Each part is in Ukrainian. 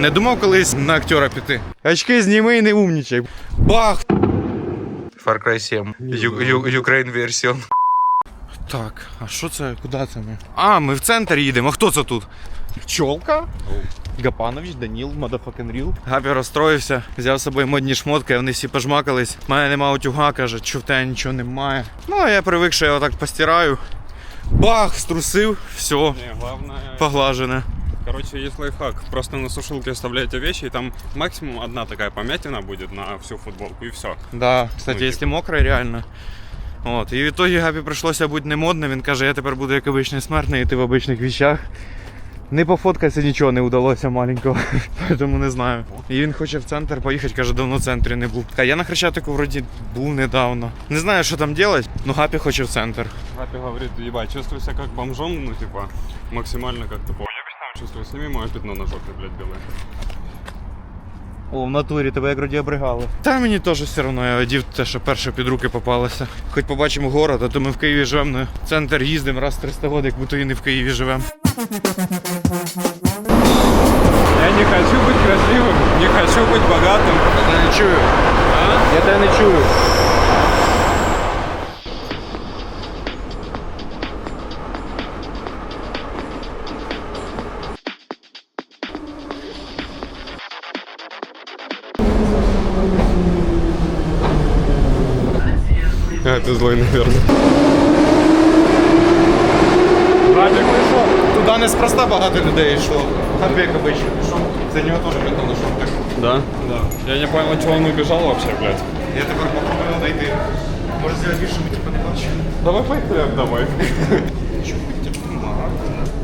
Не думав колись на актера піти. Очки зніми і не умнічай. Бах! Far Cry 7. Ukraine версіон. Так, а що це? Куди це ми? А, ми в центр їдемо. А хто це тут? Пчолка? Гапанович, Даніл, мадафакен ріл. Гапі розстроївся, взяв з собою модні шмотки, вони всі пожмакались. У мене нема утюга, каже, що в тебе нічого немає. Ну, а я привик, що я отак постираю. Бах, струсив, все, Не, главное, поглажене. короче, есть лайфхак. Просто на сушилке оставляете вещи, и там максимум одна такая помятина будет на всю футболку, и все. Да, кстати, Ну, якщо мокро, реально. От. І в ітогі Гапі прийшлося бути не модним. Він каже, я тепер буду як обичний смертний, йти в обичних вещах. Не пофоткатися нічого не вдалося маленького, тому не знаю. І він хоче в центр поїхати, каже, давно в центрі не був. А я на Хрещатику вроді був недавно. Не знаю, що там робити, ну Гапі хоче в центр. Папе говорит, ебать, чувствую себя как бомжом, ну типа, максимально как тупо. Я там чувствую, сними мое пятно на жопе, блядь, белое. О, в натурі тебе як роді обригали. Та мені теж все одно, я одів те, що перше під руки попалося. Хоч побачимо город, а то ми в Києві живемо, на центр їздимо раз в 300 років, як будто і не в Києві живемо. Я не хочу быть красивым, не хочу быть богатым. Я не чую. А? Я тебе не чую. А, ты злой, наверное. Радик прийшов. Туди неспроста багато людей йшло. Хабек обично пішов. За нього теж бетон знайшов. Так. Да? Да. Я не понял, чего он убежал вообще, блядь. Я тепер попробую знайти. Може зробити, щоб ми типу не бачили. Давай поехали домой.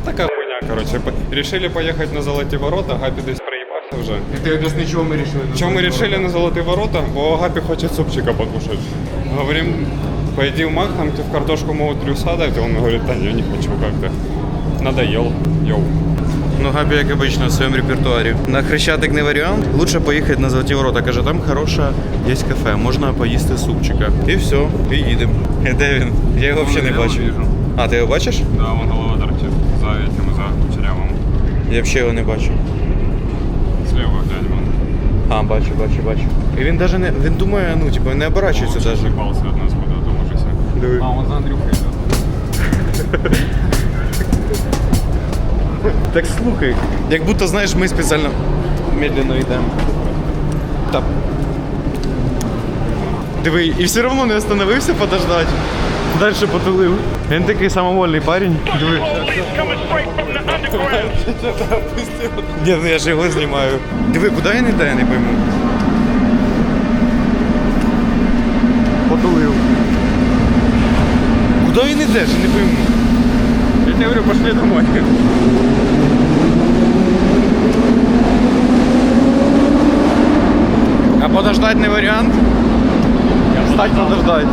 Такая хуйня, короче. по- Решили поехать на Золотые ворота, Гапи десь проебался уже. І ти об'ясни, чого ми вирішили. Чем мы решили на Золотые ворота? О, Гапи хочет супчика покушать. Говорим, пойди в Мак, там тебе в картошку могут трюса дать. Он говорит, да не, не хочу как-то. Надоел. Йоу. Ну, Габі, як обично, в своєму репертуарі. На Хрещатик не варіант. Лучше поїхати на Золоті Ворота. Каже, там хороше є кафе, можна поїсти супчика. І все, і їдемо. І де він? Я його взагалі не Я його бачу. вижу. А, ти його бачиш? Да, он голова торчит за этим, за кучерявым. Я взагалі його не бачу. Слева глянь, вон. А, бачу, бачу, бачу. І він даже не. Він думає, ну, типу, не оборачується даже. съебался от нас куда-то. Диви. А, он за Андрюхой идет. Так слухай. Як будто, знаєш, ми спеціально медленно йдемо. Так. Диви, і все одно не остановився подождати. Далі потулив. Він такий самовольний парень. Диви. Ні, ну я ж його знімаю. Диви, куди він іде, я не пойму. Потулив. Я не пойму. Я тебе говорю, пошли домой. А подождать не варіант? Стать подождать.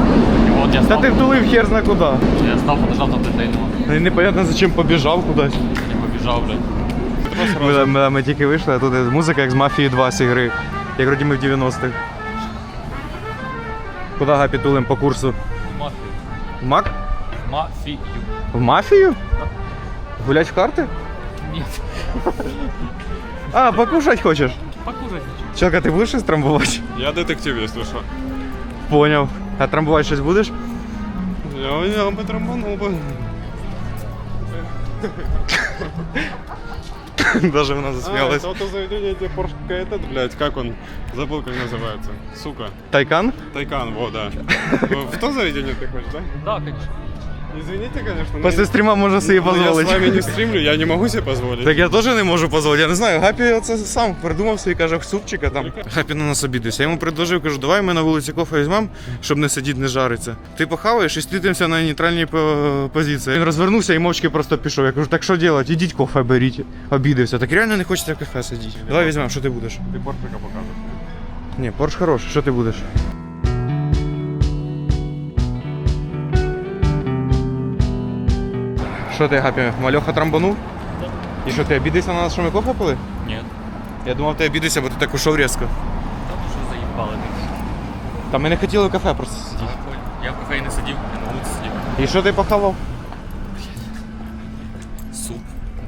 Вот я Та стал, ти втулив хер зна куди. я стал, подождал там дитину. І непонятно зачем побіжав кудись. Я побежал, блядь. Ми, ми, ми тільки вийшли, а тут музика як з Мафії 2 з ігри. Як вроді ми в 90-х. Куди гапі тулим по курсу? Мафию. В Мак? Мафию. В мафію? Гулять в карти? Нет. А, покушать хочеш? Покушать хочу. Челка, ти будеш щось трамбувати? Я детектив, если что. Поняв. А трамбувати щось будеш? Я, я бы трамбанул бы. Даже вона А, засміялась. это вот то заведение, где Porsche этот, блядь, как он? Забыл, как называется. Сука. Тайкан? Тайкан, вот, да. В то заведение ты хочешь, да? Да, конечно. Извините, конечно. но Після я- стріма можна собі но Я с вами не стримлю, я не могу себе позволить. Так я теж не можу дозволити. Я не знаю, Гапі це сам придумав собі, каже, супчика там. Гапі на нас обідався. Я йому предложив, кажу, давай ми на вулиці кофе візьмемо, щоб не сидіти, не жариться. Ти похаваєш і слідимося на нейтральній позиції. Він розвернувся і мовчки просто пішов. Я кажу, так що робити? Ідіть кофе беріть. Обідався. Так реально не хочеться в кафе сидіти. Давай візьмемо, що ти будеш? Ты Поршика покажешь. Ні, Порш хороший, що ти будеш? Що ти, Гапі, мальоха трамбанув? І що ти обідався на нас, що ми кофе пили? Нет. Я думав, ти обідався, бо ти так ушов різко. Там уже заебало. Та ми не хотіли в кафе просто сидіти. Я в кафе не сидел, я на улице сидел. І що ти похавав? Суп,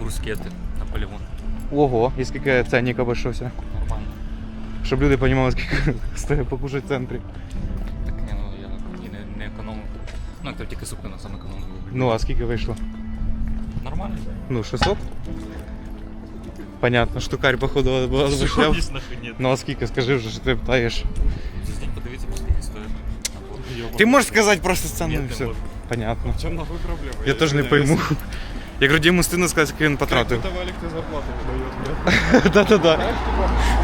брускеты, Наполеон. Ого, і скільки ценник обійшовся. Нормально. Щоб люди розуміли, скільки стоїть покушати в центрі. Так ні, ну я і не, не економив. Ну, як то тільки суп на сам економив. Ну, а скільки вийшло? Нормально. Ну, 600? Понятно, штукарь, походу, вишляв. Дійсно, що ні. Ну а скільки, скажи вже, що ти питаєш. Здень подивіться, скільки стоїть. набор. Ти можеш сказати просто ціну Ні, і не все. можу. Понятно. В чем нахуй проблема? Я теж не пойму. Я говорю, йому стидно сказати, скільки він потратив. Это Валик ты зарплату выдает, нет? Да-да-да.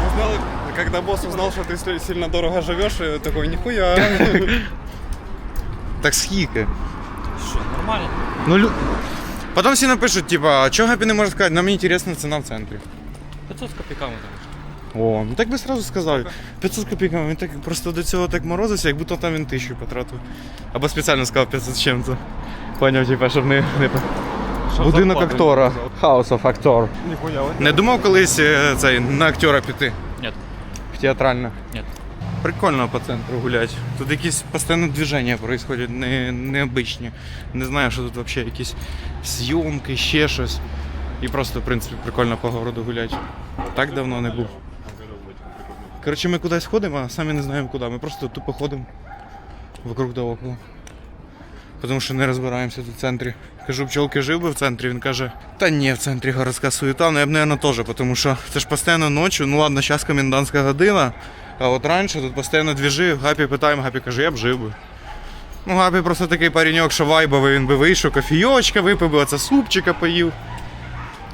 Узнал, когда босс узнал, что ты сли- сильно дорого живешь, и такой, нихуя. Так скільки? Що, нормально? Ну, лю... Потім всі напишуть, типа, а чого Гапі не може сказати, нам інтересна ціна в центрі. 500 з копійками там. О, ну так би сразу сказали. 500 копійками, він так просто до цього так морозився, як будто там він тисячу потратив. Або спеціально сказав 500 з чим-то. Поняв, типа, щоб не... не... Будинок актора. House of Actor. Нихуя. вот. Не думав колись е, цей, на актера піти? Ні. В театральне? Ні. Прикольно по центру гулять. Тут якісь постійно движення происходять, не, необичні. Не знаю, що тут взагалі якісь зйомки, ще щось. І просто, в принципі, прикольно по городу гулять. Так давно не був. Коротше, ми кудись ходимо, а самі не знаємо куди. Ми просто тупо ходимо вокруг да около. Тому що не розбираємося тут в центрі. Кажу, пчолки жив би в центрі, він каже, та ні, в центрі городська суєта, ну я б, мабуть, теж, тому що це ж постійно ночі, ну ладно, зараз комендантська година, а от раніше тут постійно двіжи, Гапі питаємо, Гапі каже, я б жив би. Ну, Гапі просто такий пареньок, що вайбовий, він би вийшов, кофійочка випив би, оце супчика поїв.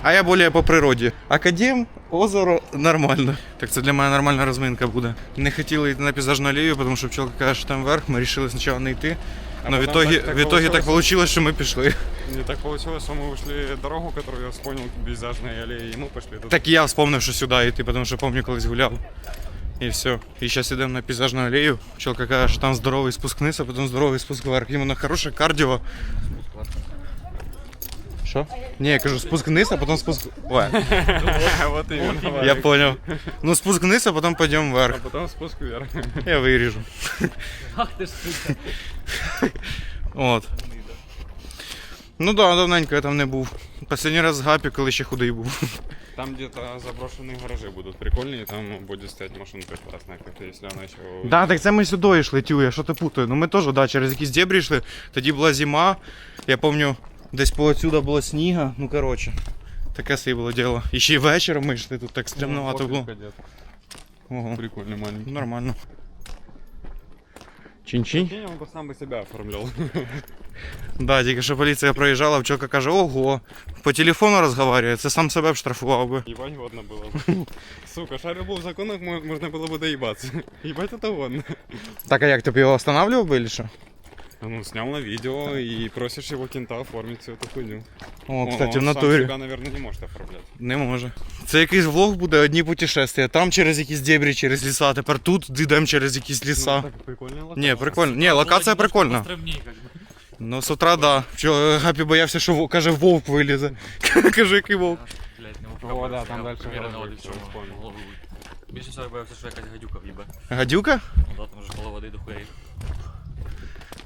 А я більше по природі. Академ, озеро нормально. Так це для мене нормальна розминка буде. Не хотіли йти на пейзажну алею, тому що пчелка каже, що там вверх, ми вирішили спочатку не йти. А Но в потом итоге, так- так в итоге так получилось. получилось, что мы пішли. Не так получилось, что мы ушли дорогу, которую я вспомнил пейзажной аллеи, и мы пошли туда. Так і я вспомнив, що сюди йти, тому що пам'ятаю, колись гуляв. І все. І зараз йдемо на пейзажну алею. Пчелка каже, що там здоровий спуск вниз, а потім здоровий спуск вверх. Іменно хороше кардіо. Що? Ні, я кажу, спуск вниз, а потім спуск вверх. Вот именно. Я понял. Ну спуск вниз, а потім пойдемо А вверх. потом спуск вверх. Я виріжу. Ах ти ж сука. От. Ну да, давненько я там не був. Останній раз з Гапі, коли ще худий був. Там где-то заброшенные гаражи будут прикольные, там будет стоять машинка классная, как если она еще... Да, так це ми сюди йшли, тю, я що ти путаю. Ну ми теж, да, через якісь дебрі йшли. Тоді була зима. Я пам'ятаю, десь по отсюда було сніга. Ну коротше. Таке собі було діло. І ще й вечором ми йшли, тут так стремновато було. Ого. Прикольный маленький. Нормально. Чин-чин. Прикинь, он бы сам бы себя оформлял. Да, тільки що поліція проїжджала, пчелка каже, ого, по телефону розмовляє, це сам себе б штрафував би. Ебать годно было бы. Сука, шарил был в законах, мо- можно было бы доебаться. Ебать это он. Так, а як тобі його останавливав би, чи що? Ну, снял на видео и просишь его кента оформить всю эту хуйню. О, кстати, в он натурі. Сам себя, наверное, не может оформлять. Не може. Це якийсь влог буде одні путешествия. Там через якісь дебрі, через ліса, тепер тут йдемо через якісь ліса. Ну, так прикольная локация. Ні, прикольно. Ні, локація прикольна. Ну, з утра, да. Вчора Гапі боявся, що вов- каже, вовк вилізе. Кажу, який вовк. Блядь, не О, да, там дальше Примерно голови, води всё, всього голову. Більше всього я боявся, що якась гадюка в'їбе. Гадюка?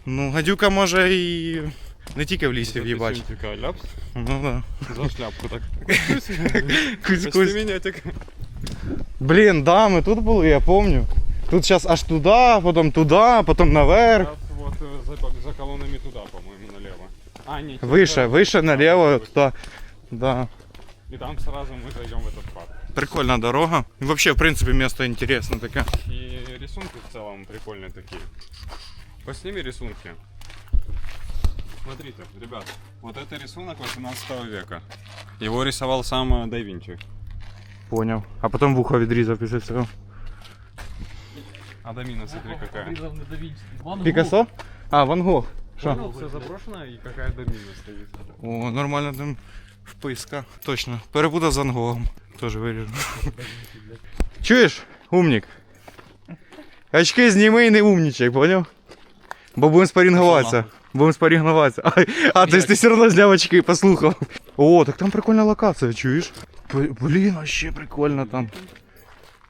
Ну, гадюка може і не тільки в лісі в'їбать. Такая, ляпс, Ну да. за шляпку так. Кусь-кусь. Почти меня так. Блін, да, ми тут були, я помню. Тут зараз аж туди, потім туди, потім наверх. Сейчас вот э, за, за колоннами туда, по-моему, налево. А, нет. Вище, вище, наліво, туди. Да. И там сразу мы зайдем в этот парк. Прикольна дорога. І взагалі, в принципі, місто інтересне таке. И рисунки в целом прикольные такие. Посними рисунки. Смотрите, ребят, вот это рисунок 18 века. Его рисовал сам э, да Винчи. Поняв. А потім вухо відрізав після цього. Адамина, смотри какая. Вирізав не да Вінчі. Ван Гог. Пікассо? А, Ван Гог. Що? Все заброшено и какая домина стоит. О, нормально там вписка. Точно. Перепутав з Ван Гогом. Теж виріжу. Чуєш, умник? Очки зніми і не умнічай, поняв? Бо будемо спарінгуватися. Будемо спарінгуватися. А, а ти, ти все одно зняв очки послухав. О, так там прикольна локація, чуєш? Блін, вообще прикольно там.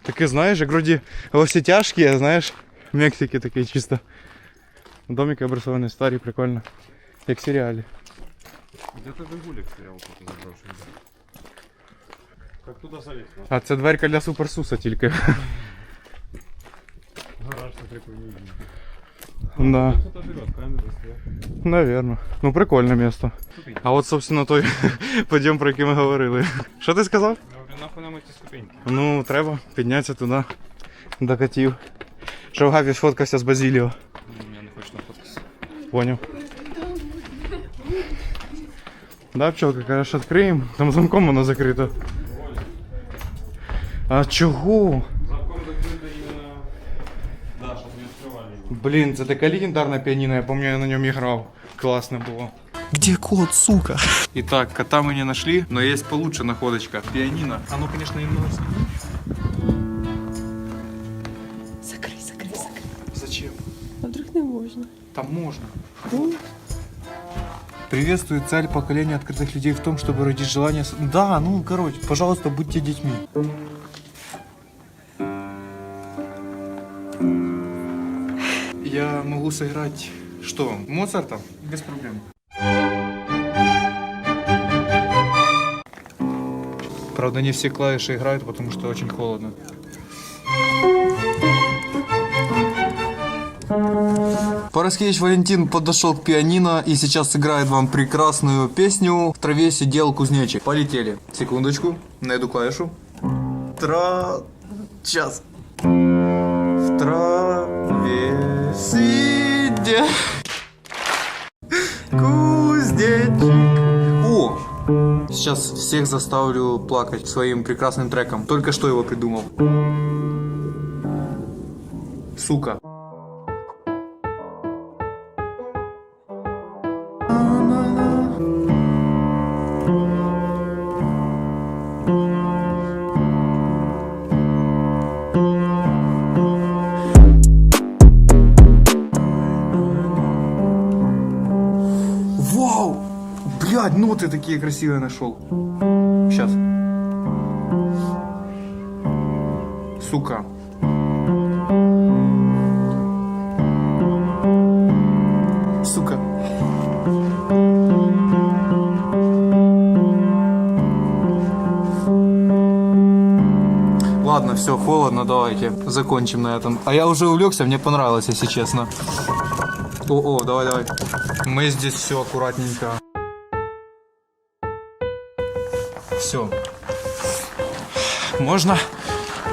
Таке, знаєш, як вроді во всі тяжкі, знаєш, в Мексиці такий чисто. Домики обрисовані старі, прикольно. Як в серіалі. Где-то Жигулик стоял тут заброшенный. Как туда залезть? ну? А це дверка для суперсуса тільки. Гараж не видно. Да. Кто-то живет, камеры стоят. Наверно. Ну прикольне місто. А от, собственно, той подйом, про який ми говорили. Що ти сказав? Я говорю, нахуй нам эти ступеньки? Ну, треба піднятися туди. До котів. Щоб Габі сфоткався з Базіліо. М, Я не хочу нафоткатися. Понял. Да, пчелка, кажеш, відкриємо. Там замком воно закрито. А чого? Блін, це така легендарна піаніно, я пам'ятаю, я на ньому грав. Класно було. Где кот, сука? Итак, кота мы не нашли, но есть получше находочка. Пианино. Оно, конечно, немного Закрий, закрий, закрий. Зачем? А вдруг не можна? Там можно. Приветствую цель поколения открытых людей в том, чтобы родить желание... с- Да, ну, короче, пожалуйста, будьте детьми. Я могу сыграть... Что, Моцарта? Без проблем. Правда, не все клавиши играют, потому что очень холодно. Пороскевич Валентин подошел к пианино и сейчас сыграет вам прекрасную песню «В траве сидел кузнечик». Полетели. Секундочку, найду клавишу. Тра... Сейчас. В траве сидел кузнечик. О! Сейчас всех заставлю плакать своим прекрасным треком. Только что его придумал. Сука. Такие красивые нашел. Сейчас. Сука. Сука. Ладно, все, холодно, давайте закончим на этом. А я уже увлекся, мне понравилось, если честно. О, о, давай, давай. Мы здесь все аккуратненько. Можно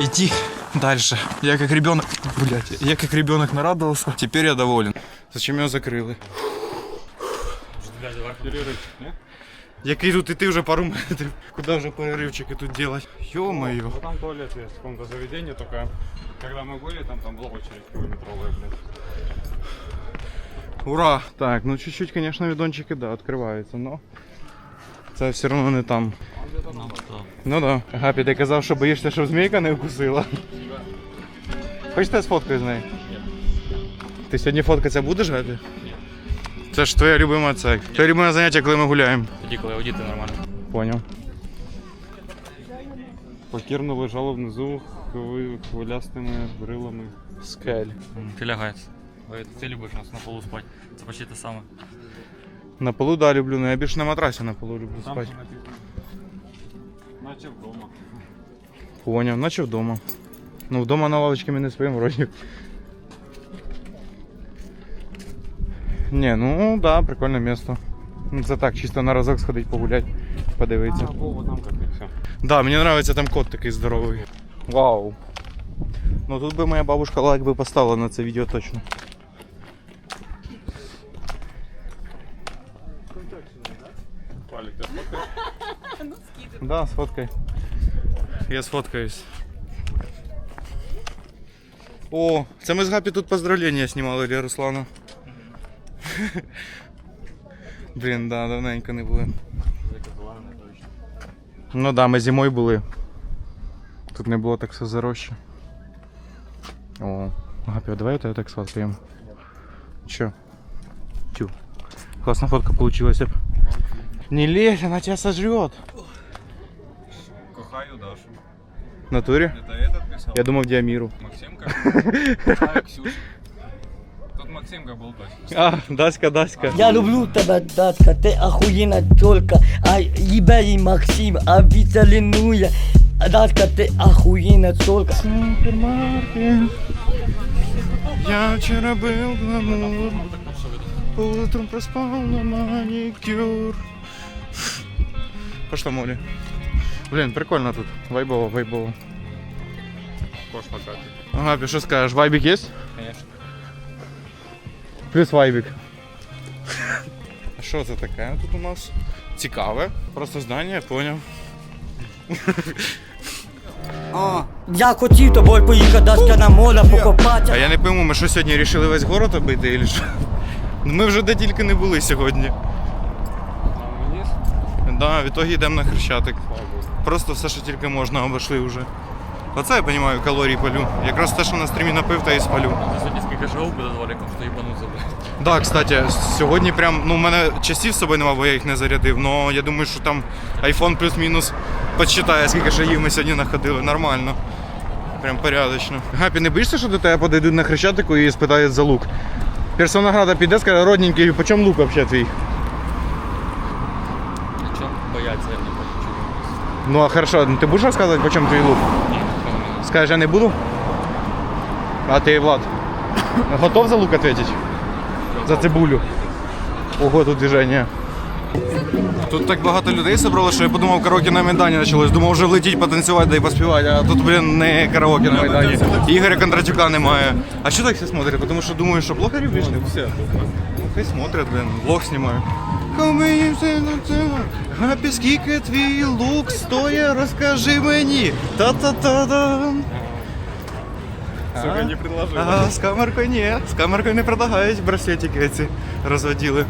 идти дальше. Я как ребенок, блять, я как ребенок нарадовался. Теперь я доволен. Зачем його закрили? Перерывчик, не? Який тут іти вже пару метрів. Куди вже переривчики тут делать? Ё-моё. Вот там туалет есть в каком-то заведении, только когда мы были, там, там была очередь километровая, блядь. Ура! Так, ну чуть-чуть, конечно, відончики, да, відкриваються, но це все одно не там. Ну, да. Гапі, ти казав, що боїшся, щоб змійка не вкусила. Хочете сфоткаю з нею? Ти сьогодні фоткатися будеш, Гапі? Ні. Це ж твоя любима це. Твоє любиме заняття, коли ми гуляємо. Тоді, коли одіти нормально. Поняв. Покірно лежало внизу хви- хвилястими брилами. Скель. Ти лягаєш. Ти любиш нас на полу спати. Це почти те саме. На полу, да, люблю, но я більше на матрасі на полу люблю Там спати. Наче вдома. Поняв, наче вдома. Ну, вдома на лавочці ми не спимо вроді. Ні, ну да, прикольне місто. Це так, чисто на разок сходить погулять, подивитися. А, Вова, там как все. Да, мені подобається там кот такий здоровий. Вау. Ну тут би моя бабушка лайк би поставила на це відео точно. Да, сфоткай. Я сфоткаюсь. О, це ми з Гапі тут поздравлення знімали для Руслана. Блін, да, давненько не були. Ну да, ми зимою були. Тут не було так все зарожче. О, Гапі, давай я так сфоткаємо. Чо? Тю. Класна фотка получилась. Не лезь, она тебя сожрет. Кохаю Дашу. В натуре? Это этот писал? Я думав Діаміру. Максимка? Кохаю Ксюшу. Тут Максимка был точно. А, Даська, Даська. Я люблю тебе, датка, ти ахуєна тёлка, а їбе їй Максим, а віце лінує, Датка, ты охуенная тёлка. Я вчера был гламур, утром проспал на маникюр. Пошла Молі. Блін, прикольно тут. Вайбово, вайбово. Пошла Катя. Ага, що скажеш, вайбік є? Конечно. Плюс вайбік. А що це таке тут у нас? Цікаве. Просто здання, я поняв. Я хотів тобою поїхати датка на море А я не пойму, ми що сьогодні вирішили весь город обійти, чи що? Ну, Ми вже де тільки не були сьогодні. Да, в ітогі йдемо на Хрещатик. Просто все, що тільки можна, обійшли вже. Оце я розумію, калорії палю. Якраз те, що на стрімі напив, та і спалю. А сьогодні скільки шагов буде двориком, що їбануться. Да, кстати, сьогодні прям, ну, у мене часів з собою немає, бо я їх не зарядив, але я думаю, що там iPhone плюс-мінус підсчитає, скільки шагів ми сьогодні находили. Нормально. Прям порядочно. Гапі, не боїшся, що до тебе подойдуть на хрещатику і спитають за лук? Персонаграда піде, скаже, родненький, по чому лук взагалі твій? Нічого, бояться, я не бачу чого. Ну а хорошо, ну, ти будеш розказувати, по чому твій лук? Ні, ніхто Скажеш, я не буду? А ти, Влад, готов за лук ответить? За цибулю. Ого, тут движення. Тут так багато людей зібрало, що я подумав, караоке на Майдані почалось. Думав, вже влетіть, потанцювати, да і поспівати, а тут, блін, не караоке на Майдані. Ігоря Кондратюка немає. А що так всі смотрять? Тому що думаю, що блогери прийшли? Все. Ну, хай смотрять, блін, влог знімаю. Гапі, скільки твій лук стоїть, розкажи мені. Та-та-та-да. Сука, не предложил. Ага, з камеркою ні. З камеркою не предлагають браслетики ці розводіли.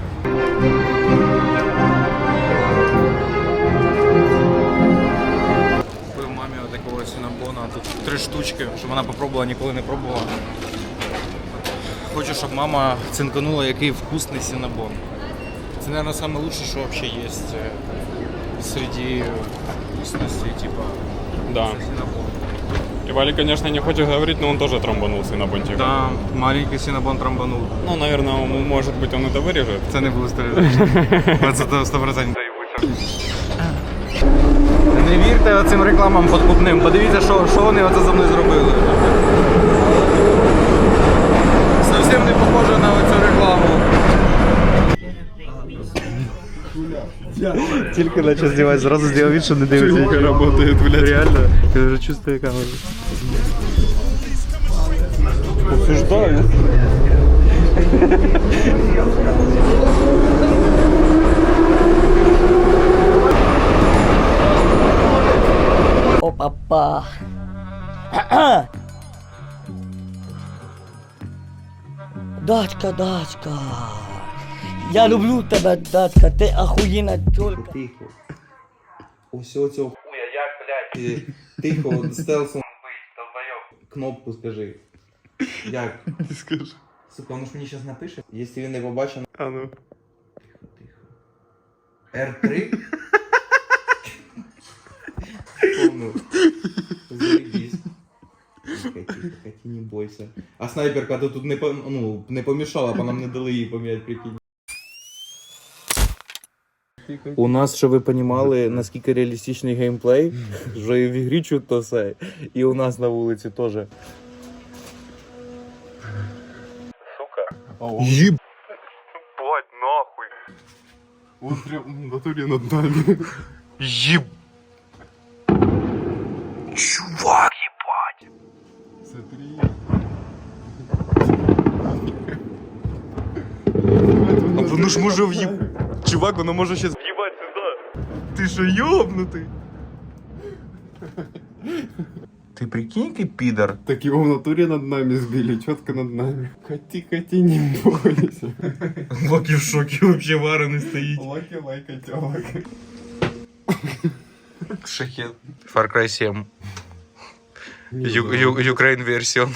Купив мамі такого синабона, тут три штучки, щоб вона попробувала, ніколи не пробувала. Хочу, щоб мама цинканула, який вкусний синабон Це, мабуть, саме лучше, що взагалі є е, серед вкусностей, типа Да. синабон. И Валя, конечно, не хочет говорить, но он тоже трамбанулся на бонтик. Да, маленький синабон трамбанув. Ну, наверное, он, может быть, он это вырежет. Це не буде стріляти. Це 100%. Не вірте цим рекламам подкупним. Подивіться, що, що вони оце за мною зробили. Зовсім не похоже на оцю Тільки почав знімати, зразу зробив від, що не дивиться. Работает, блядь. Реально, я вже чувствую камеру. Осуждаю. О, папа. Датка, датка. Я люблю тебе, датка, ти охуєнна тёлка. Тихо. Ось оцього хуя, як, блядь, тихо, стелсом бить, долбойоб. Кнопку скажи. Як? Скажи. Сука, воно ж мені зараз напише. Якщо він не побачив. А ну. R3? Помню. Заебись. Тихо, тихо, тихо, не бойся. А снайперка то тут не, по, ну, не помішала, бо нам не дали її поміняти, прикинь. У нас, щоб ви розуміли, наскільки реалістичний геймплей, що і в ігрі чутно все, і у нас на вулиці теж. Єб... Блять, нахуй. Он прям в натуре над нами. Єб... Чувак, ебать. Смотри. А воно ж може в'їб... Чувак, воно може ще в'їбати сюди. Ти що, йобнутий? Ти прикинь, який підар? Так его в натуре над нами сбили, четко над нами. Кати, кати, не бойся. Локі в шокі, вообще варений стоїть. Лаки, лайк, котелок. Шахет. Far Cry 7. Ю- Ю- Ukraine версіон.